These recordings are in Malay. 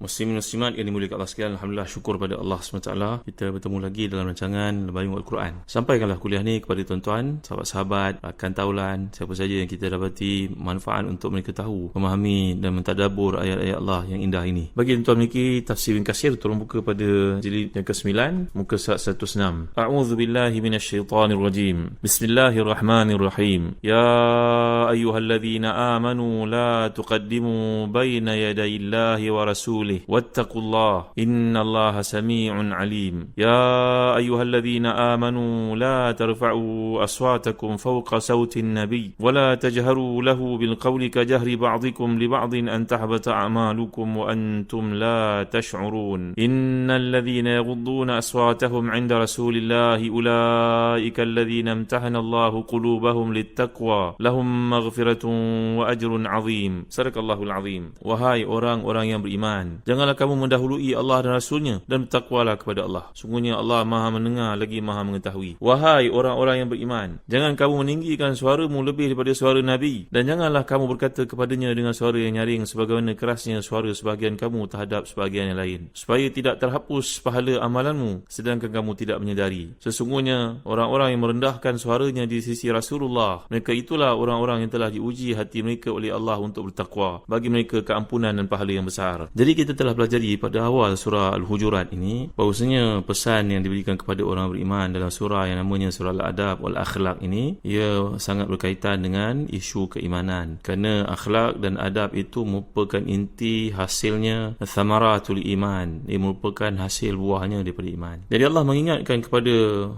Muslimin muslimat yang dimuliakan Allah sekalian Alhamdulillah syukur pada Allah SWT Kita bertemu lagi dalam rancangan Lebayung Al-Quran. Sampaikanlah kuliah ni kepada tuan-tuan Sahabat-sahabat, rakan taulan Siapa saja yang kita dapati manfaat untuk mereka tahu Memahami dan mentadabur ayat-ayat Allah yang indah ini. Bagi tuan-tuan memiliki tafsir kasir Tolong buka pada jilid yang ke-9 Muka surat 106 A'udhu billahi minasyaitanir rajim Bismillahirrahmanirrahim. Ya ayyuhalladzina amanu La tuqaddimu bayna yadayillahi wa rasulih ورسوله. واتقوا الله إن الله سميع عليم. يا أيها الذين آمنوا لا ترفعوا أصواتكم فوق صوت النبي ولا تجهروا له بالقول كجهر بعضكم لبعض أن تحبط أعمالكم وأنتم لا تشعرون. إن الذين يغضون أصواتهم عند رسول الله أولئك الذين امتحن الله قلوبهم للتقوى. لهم مغفرة وأجر عظيم. صدق الله العظيم. وهاي orang-orang yang beriman Janganlah kamu mendahului Allah dan Rasulnya dan bertakwalah kepada Allah. Sungguhnya Allah maha mendengar lagi maha mengetahui. Wahai orang-orang yang beriman, jangan kamu meninggikan suaramu lebih daripada suara Nabi. Dan janganlah kamu berkata kepadanya dengan suara yang nyaring sebagaimana kerasnya suara sebahagian kamu terhadap sebahagian yang lain. Supaya tidak terhapus pahala amalanmu sedangkan kamu tidak menyedari. Sesungguhnya orang-orang yang merendahkan suaranya di sisi Rasulullah, mereka itulah orang-orang yang telah diuji hati mereka oleh Allah untuk bertakwa. Bagi mereka keampunan dan pahala yang besar. Jadi kita telah pelajari pada awal surah Al-Hujurat ini bahawasanya pesan yang diberikan kepada orang beriman dalam surah yang namanya surah Al-Adab wal-Akhlaq ini ia sangat berkaitan dengan isu keimanan. Kerana akhlak dan adab itu merupakan inti hasilnya thamaratul iman. Ia merupakan hasil buahnya daripada iman. Jadi Allah mengingatkan kepada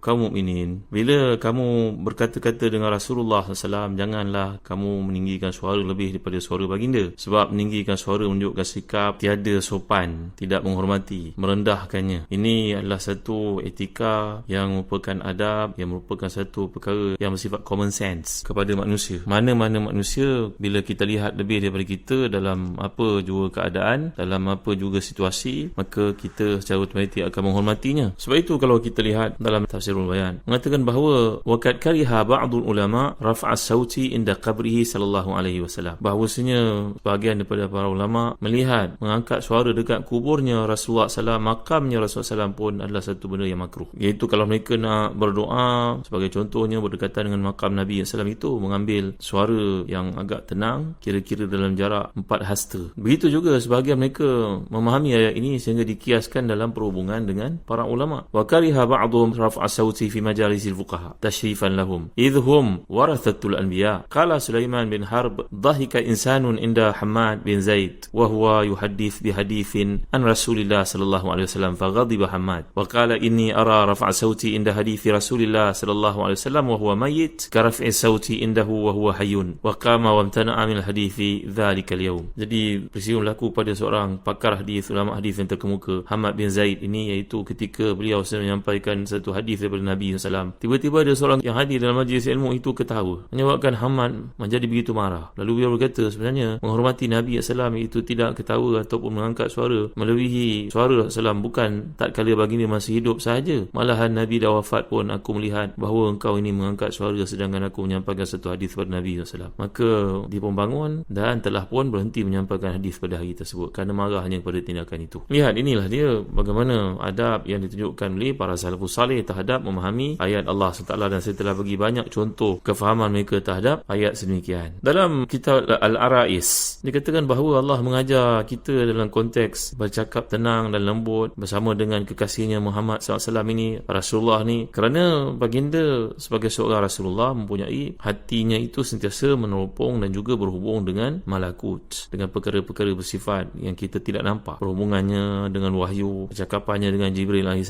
kaum mukminin bila kamu berkata-kata dengan Rasulullah SAW janganlah kamu meninggikan suara lebih daripada suara baginda. Sebab meninggikan suara menunjukkan sikap tiada tiada sopan, tidak menghormati, merendahkannya. Ini adalah satu etika yang merupakan adab, yang merupakan satu perkara yang bersifat common sense kepada manusia. Mana-mana manusia, bila kita lihat lebih daripada kita dalam apa juga keadaan, dalam apa juga situasi, maka kita secara otomatik akan menghormatinya. Sebab itu kalau kita lihat dalam tafsirul bayan, mengatakan bahawa wakat kariha ba'dul ulama raf'a sauti inda qabrihi sallallahu alaihi wasallam. Bahawasanya sebahagian daripada para ulama melihat mengangkat mengangkat suara dekat kuburnya Rasulullah SAW, makamnya Rasulullah SAW pun adalah satu benda yang makruh. Iaitu kalau mereka nak berdoa, sebagai contohnya berdekatan dengan makam Nabi SAW itu, mengambil suara yang agak tenang, kira-kira dalam jarak empat hasta. Begitu juga sebahagian mereka memahami ayat ini sehingga dikiaskan dalam perhubungan dengan para ulama. Wa kariha ba'dhum raf'a sawti fi majalisil fuqaha tashrifan lahum idhum warathatul anbiya. Qala Sulaiman bin Harb, dhahika insanun inda Hamad bin Zaid wa huwa yuhaddith بحديث عن رسول الله صلى الله عليه وسلم فغضب حماد وقال إني أرى رفع صوتي عند حديث رسول الله صلى الله عليه وسلم وهو ميت كرفع صوتي عنده وهو حي وقام وامتنع من الحديث ذلك اليوم jadi peristiwa berlaku pada seorang pakar hadis ulama hadis yang terkemuka Hamad bin Zaid ini iaitu ketika beliau sedang menyampaikan satu hadis daripada Nabi SAW tiba-tiba ada seorang yang hadir dalam majlis ilmu itu ketawa menyebabkan Hamad menjadi begitu marah lalu beliau berkata sebenarnya menghormati Nabi SAW itu tidak ketawa ataupun mengangkat suara. Melebihi suara Rasulullah bukan tak kala baginda masih hidup sahaja. Malahan Nabi dah wafat pun aku melihat bahawa engkau ini mengangkat suara sedangkan aku menyampaikan satu hadis kepada Nabi SAW maka dia pun bangun dan telah pun berhenti menyampaikan hadis pada hari tersebut kerana marahnya kepada tindakan itu. Lihat inilah dia bagaimana adab yang ditunjukkan oleh para salafus salih terhadap memahami ayat Allah SWT. Dan saya telah bagi banyak contoh kefahaman mereka terhadap ayat sedemikian. Dalam kitab Al-Arais dikatakan bahawa Allah mengajar kita dalam dalam konteks bercakap tenang dan lembut bersama dengan kekasihnya Muhammad SAW ini Rasulullah ni. Kerana baginda sebagai seorang Rasulullah mempunyai hatinya itu sentiasa meneropong dan juga berhubung dengan malakut dengan perkara-perkara bersifat yang kita tidak nampak. Perhubungannya dengan wahyu percakapannya dengan Jibril AS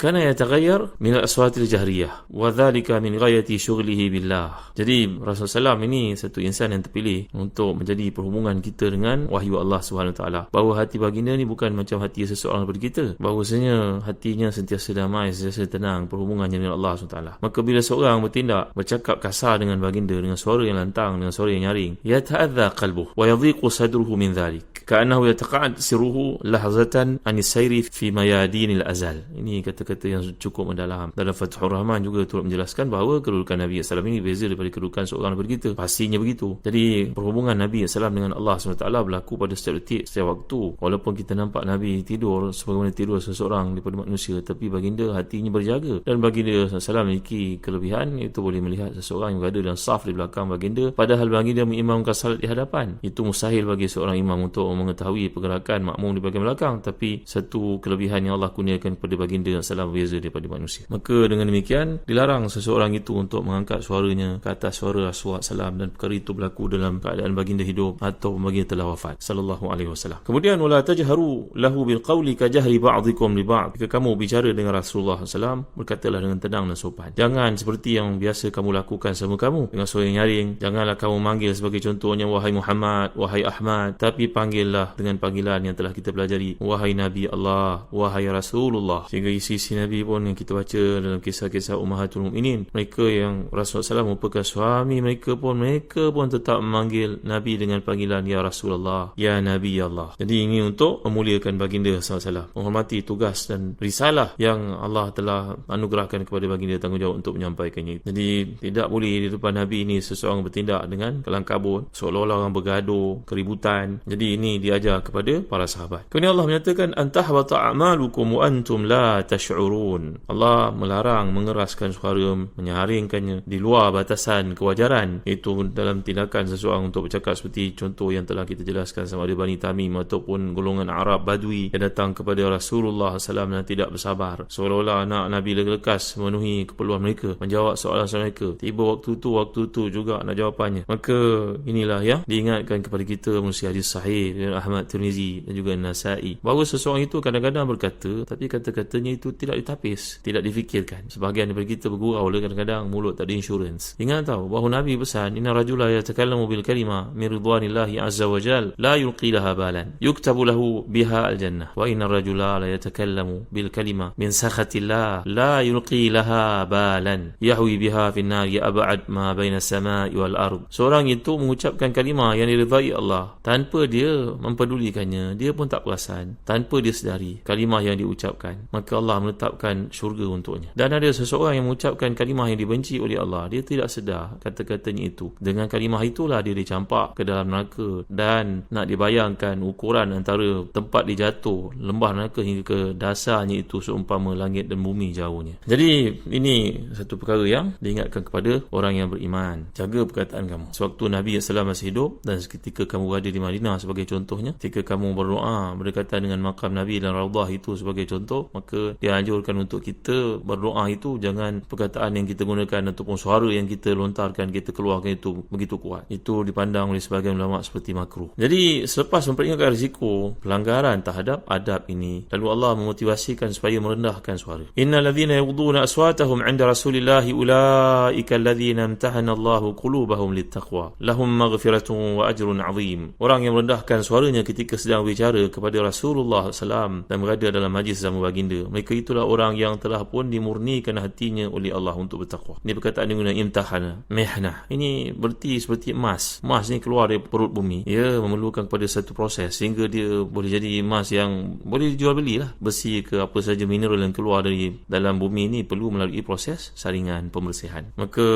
kerana yataghayyar min al-aswatil jahriyah wa dhalika min ghayati syughlihi billah. Jadi Rasulullah SAW ini satu insan yang terpilih untuk menjadi perhubungan kita dengan wahyu Allah taala. Bahawa hati baginda ni bukan macam hati seseorang daripada kita. Bahawasanya hatinya sentiasa damai, sentiasa tenang perhubungannya dengan Allah taala. Maka bila seorang bertindak bercakap kasar dengan baginda dengan suara yang lantang, dengan suara yang nyaring, ya ta'adza qalbuhu wa yadhiqu sadruhu min dhalik. Ka'annahu yataqa'ad siruhu lahzatan an sayri fi mayadin al-azal. Ini kata-kata yang cukup mendalam. Dalam Fathur Rahman juga turut menjelaskan bahawa kedudukan Nabi wasallam ini beza daripada kedudukan seorang daripada kita. Pastinya begitu. Jadi perhubungan Nabi SAW dengan Allah SWT berlaku pada setiap detik, setiap waktu. Walaupun kita nampak Nabi tidur sebagaimana tidur seseorang daripada manusia, tapi baginda hatinya berjaga. Dan baginda SAW memiliki kelebihan, itu boleh melihat seseorang yang berada dalam saf di belakang baginda, padahal baginda mengimamkan salat di hadapan. Itu mustahil bagi seorang imam untuk mengetahui pergerakan makmum di bahagian belakang, tapi satu kelebihan yang Allah kurniakan kepada baginda SAW berbeza daripada manusia. Maka dengan demikian, dilarang seseorang itu untuk mengangkat suaranya ke atas suara Rasulullah SAW dan perkara itu berlaku dalam keadaan baginda hidup atau baginda telah wafat sallallahu alaihi wasallam. Kemudian wala tajharu lahu bil qawli ka jahri ba'dikum li ba'd. Jika kamu bicara dengan Rasulullah SAW, berkatalah dengan tenang dan sopan. Jangan seperti yang biasa kamu lakukan sama kamu dengan suara yang nyaring. Janganlah kamu manggil sebagai contohnya wahai Muhammad, wahai Ahmad, tapi panggillah dengan panggilan yang telah kita pelajari, wahai Nabi Allah, wahai Rasulullah. Sehingga isi-isi Nabi pun yang kita baca dalam kisah-kisah Ummahatul Mukminin, mereka yang Rasulullah SAW merupakan suami mereka pun mereka pun tetap memanggil Nabi dengan panggilan Ya Rasulullah, Ya Nabi Allah. Jadi ini untuk memuliakan baginda SAW. Menghormati tugas dan risalah yang Allah telah anugerahkan kepada baginda tanggungjawab untuk menyampaikannya. Jadi tidak boleh di depan Nabi ini seseorang bertindak dengan kelangkabut, seolah-olah orang bergaduh, keributan. Jadi ini diajar kepada para sahabat. Kemudian Allah menyatakan antah wa ta'amalukum wa antum la tash'urun. Allah melarang mengeraskan suara, menyaringkannya di luar batasan kewajaran. Itu dalam tindakan seseorang untuk bercakap seperti contoh yang telah kita jelaskan sama ada Bani Tamim ataupun golongan Arab Badui yang datang kepada Rasulullah SAW dan tidak bersabar seolah-olah anak Nabi lekas memenuhi keperluan mereka menjawab soalan-soalan mereka tiba waktu tu waktu tu juga nak jawapannya maka inilah yang diingatkan kepada kita manusia hadis sahih dari Ahmad Tirmizi dan juga Nasai. Bahawa seseorang itu kadang-kadang berkata tapi kata-katanya itu tidak ditapis tidak difikirkan. Sebahagian daripada kita bergurau kadang-kadang mulut tak ada insurans ingat tahu bahawa Nabi pesan inna rajula yatakallamu bil kalima min ridwanillahi azza wa jal la yulqi laha balan yuktabu lahu biha al jannah wa inna rajula la yatakallamu bil kalima min sakhatillah la yulqi laha balan yahwi biha fi nar ya ab'ad ma baina samai wal ard. Seorang itu mengucapkan kalimah yang diridai Allah tanpa dia mempedulikannya dia pun tak perasan tanpa dia sedari kalimah yang diucapkan maka Allah menetapkan syurga untuknya. Dan ada seseorang yang mengucapkan kalimah yang dibenci oleh Allah dia tidak sedar kata-katanya itu. Dengan kalimah itulah dia dicampak ke dalam neraka dan nak dibayangkan ukuran antara tempat dia jatuh lembah neraka hingga ke dasarnya itu seumpama langit dan bumi jauhnya. Jadi ini satu perkara yang diingatkan kepada orang yang beriman. Jaga perkataan kamu. Sewaktu Nabi SAW masih hidup dan ketika kamu berada di Madinah sebagai contohnya ketika kamu berdoa berdekatan dengan makam Nabi dan Raudah itu sebagai contoh maka dia anjurkan untuk kita berdoa itu jangan perkataan yang kita gunakan ataupun suara yang kita lontarkan kita keluarkan itu begitu kuat. Itu dipandang oleh sebagian ulama seperti makruh. Jadi selepas memperingatkan risiko pelanggaran terhadap adab ini lalu Allah memotivasikan supaya merendahkan suara. Innal ladzina yaghduna aswatahum 'inda rasulillahi ulaika alladzina imtahana Allahu qulubahum littaqwa. Lahum maghfiratun wa ajrun 'azim. Orang yang merendahkan suaranya ketika sedang bicara kepada Rasulullah SAW dan berada dalam majlis zaman baginda. Mereka itulah orang yang telah pun dimurnikan hatinya oleh Allah untuk bertakwa. Ini perkataan yang guna imtahana mihnah ini berarti seperti emas. Emas ni keluar dari perut bumi. Ia memerlukan kepada satu proses sehingga dia boleh jadi emas yang boleh dijual beli lah besi ke apa saja mineral yang keluar dari dalam bumi ini perlu melalui proses saringan pembersihan. Maka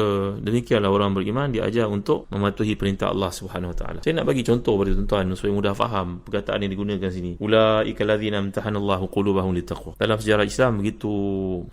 demikianlah orang beriman diajar untuk mematuhi perintah Allah Subhanahu Wa Taala. Saya nak bagi contoh pada tuan-tuan supaya mudah dah faham perkataan yang digunakan sini. Ulaika allazina amtahanallahu qulubahum littaqwa. Dalam sejarah Islam begitu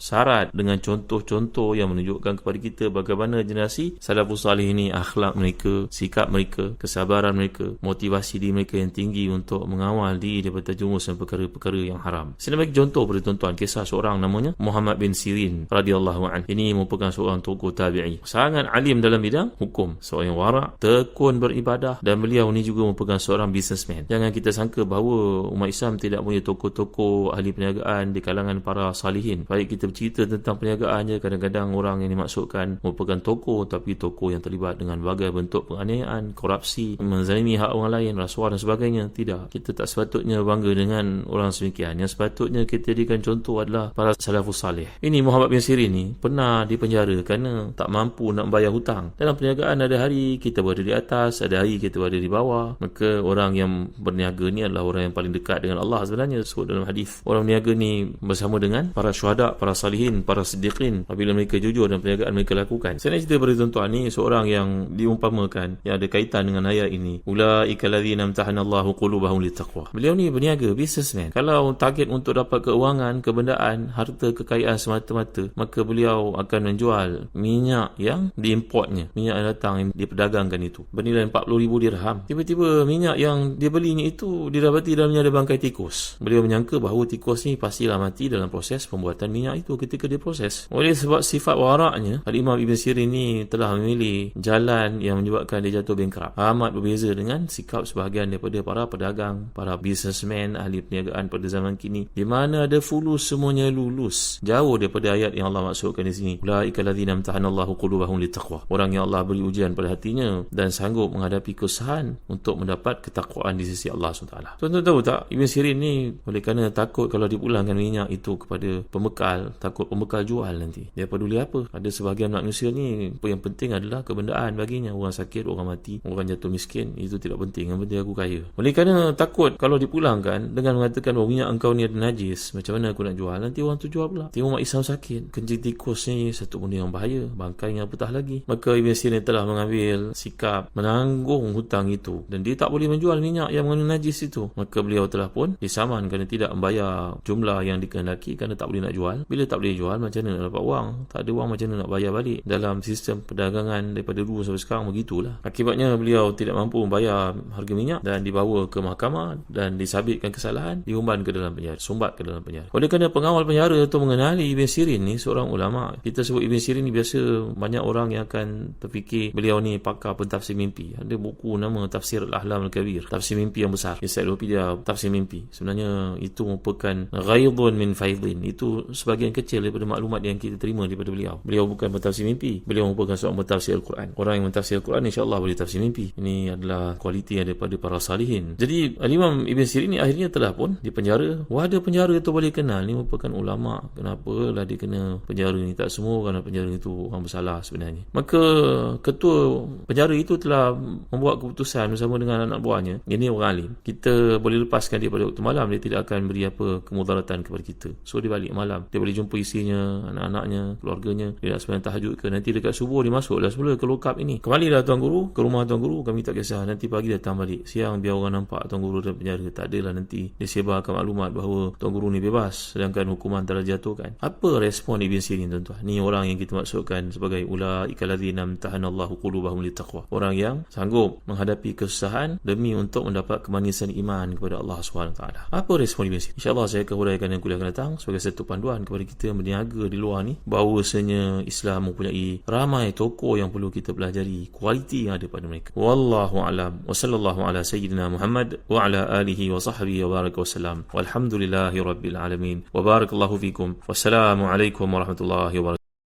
syarat dengan contoh-contoh yang menunjukkan kepada kita bagaimana generasi salafus salih ini akhlak mereka, sikap mereka, kesabaran mereka, motivasi diri mereka yang tinggi untuk mengawal diri daripada terjumus dan perkara-perkara yang haram. Saya bagi contoh pada tuan-tuan kisah seorang namanya Muhammad bin Sirin radhiyallahu an. Ini merupakan seorang tokoh tabi'i. Sangat alim dalam bidang hukum. Seorang warak, tekun beribadah dan beliau ini juga merupakan seorang businessman. Jangan kita sangka bahawa umat Islam tidak punya tokoh-tokoh ahli perniagaan di kalangan para salihin. Baik kita bercerita tentang perniagaan je, kadang-kadang orang yang dimaksudkan merupakan tokoh tapi tokoh yang terlibat dengan berbagai bentuk penganiayaan, korupsi, menzalimi hak orang lain, rasuah dan sebagainya. Tidak. Kita tak sepatutnya bangga dengan orang semikian. Yang sepatutnya kita jadikan contoh adalah para salafus salih. Ini Muhammad bin Sirin ni pernah dipenjara kerana tak mampu nak bayar hutang. Dalam perniagaan ada hari kita berada di atas, ada hari kita berada di bawah. Maka orang yang berniaga ni adalah orang yang paling dekat dengan Allah sebenarnya. Sebut dalam hadis orang berniaga ni bersama dengan para syuhada, para salihin, para siddiqin apabila mereka jujur dan perniagaan mereka lakukan. Saya nak cerita pada tuan-tuan ni seorang yang diumpamakan yang ada kaitan dengan ayat ini. Ulaika allazina amtahanallahu qulubahum littaqwa. Beliau ni berniaga, businessman. Kalau target untuk dapat keuangan, kebendaan, harta kekayaan semata-mata, maka beliau akan menjual minyak yang diimportnya. Minyak yang datang yang diperdagangkan itu. Bernilai 40,000 dirham. Tiba-tiba minyak yang dia belinya itu didapati dalamnya ada bangkai tikus. Beliau menyangka bahawa tikus ni pastilah mati dalam proses pembuatan minyak itu ketika dia proses. Oleh sebab sifat waraknya, Al-Imam Ibn Sirin ni telah memilih jalan yang menyebabkan dia jatuh bankrupt. Amat berbeza dengan sikap sebahagian daripada para pedagang, para businessman, ahli perniagaan pada zaman kini. Di mana ada fulus semuanya lulus. Jauh daripada ayat yang Allah maksudkan di sini. Ulaika alladzina amtahanallahu qulubahum littaqwa. Orang yang Allah beri ujian pada hatinya dan sanggup menghadapi kesusahan untuk mendapat ketakwaan di sisi Allah SWT. Tuan-tuan tahu tak, Ibn Sirin ni oleh kerana takut kalau dipulangkan minyak itu kepada pembekal, takut pembekal jual nanti. Dia peduli apa? Ada sebahagian manusia ni, apa yang penting adalah kebendaan baginya. Orang sakit, orang mati, orang jatuh miskin, itu tidak penting. Yang penting aku kaya. Oleh kerana takut kalau dipulangkan dengan mengatakan bahawa minyak engkau ni ada najis, macam mana aku nak jual? Nanti orang tu jual pula. Tengok mak Islam sakit. Kencing tikus ni satu benda yang bahaya. Bangkai yang apatah lagi. Maka Ibn Sirin telah mengambil sikap menanggung hutang itu. Dan dia tak boleh menjual minyak yang mengandung najis itu. Maka beliau telah pun disaman kerana tidak membayar jumlah yang dikehendaki kerana tak boleh nak jual. Bila tak boleh jual, macam mana nak dapat wang? Tak ada wang, macam mana nak bayar balik? Dalam sistem perdagangan daripada dulu sampai sekarang begitulah. Akibatnya beliau tidak mampu membayar harga minyak dan dibawa ke mahkamah dan disabitkan kesalahan, diumban ke dalam penjara, sumbat ke dalam penjara. Oleh kerana pengawal penjara itu mengenali Ibn Sirin ni seorang ulama. Kita sebut Ibn Sirin ni biasa banyak orang yang akan terfikir beliau ni pakar pentafsir mimpi. Ada buku nama Tafsir Al-Ahlam Al-Kabir, tafsir mimpi yang besar. Ensiklopedia tafsir mimpi. Sebenarnya itu merupakan ghaidun min faidin. Itu sebahagian kecil daripada maklumat yang kita terima daripada beliau. Beliau bukan pentafsir mimpi. Beliau merupakan seorang pentafsir Al-Quran. Orang yang mentafsir Al-Quran insya-Allah boleh tafsir mimpi. Ini adalah kualiti yang daripada para salihin. Jadi Al-Imam Ibn Sirin ni akhirnya telah pun dipenjara. Wadah penjara itu boleh kenal. Ini merupakan ulama. Kenapa lah dia kena penjara ni? Tak semua kerana penjara itu orang bersalah sebenarnya. Maka ketua penjara itu telah membuat keputusan bersama dengan anak buahnya. Ini orang alim. Kita boleh lepaskan dia pada waktu malam. Dia tidak akan beri apa kemudaratan kepada kita. So dia balik malam. Dia boleh jumpa isinya, anak-anaknya, keluarganya. Dia nak sembahyang tahajud ke. Nanti dekat subuh dia masuk dah semula ke lokap ini. Kembalilah Tuan Guru ke rumah Tuan Guru. Kami tak kisah. Nanti pagi datang balik. Siang biar orang nampak Tuan Guru dalam penjara. Tak adalah nanti dia sebarkan maklumat bahawa Tuan Guru ni bebas. Sedangkan hukuman telah jatuhkan. Apa respon Ibn Sirin tuan-tuan? Ni orang yang kita maksudkan sebagai ula ikaladina tahanallahu qulubahum litaqwa. Orang yang sanggup menghadapi kesusahan demi untuk mendapat kemanisan iman kepada Allah SWT. Apa respon Ibn Sirin? InsyaAllah saya akan huraikan yang kuliah akan datang sebagai satu panduan kepada kita yang berniaga di luar ni bahawasanya Islam mempunyai ramai tokoh yang perlu kita pelajari kualiti yang ada pada mereka. Wallahu alam. Wa sallallahu ala sayyidina Muhammad wa ala alihi wa sahbihi wa baraka wa salam. Walhamdulillahi rabbil alamin. Wa barakallahu fikum. Wassalamualaikum warahmatullahi wabarakatuh.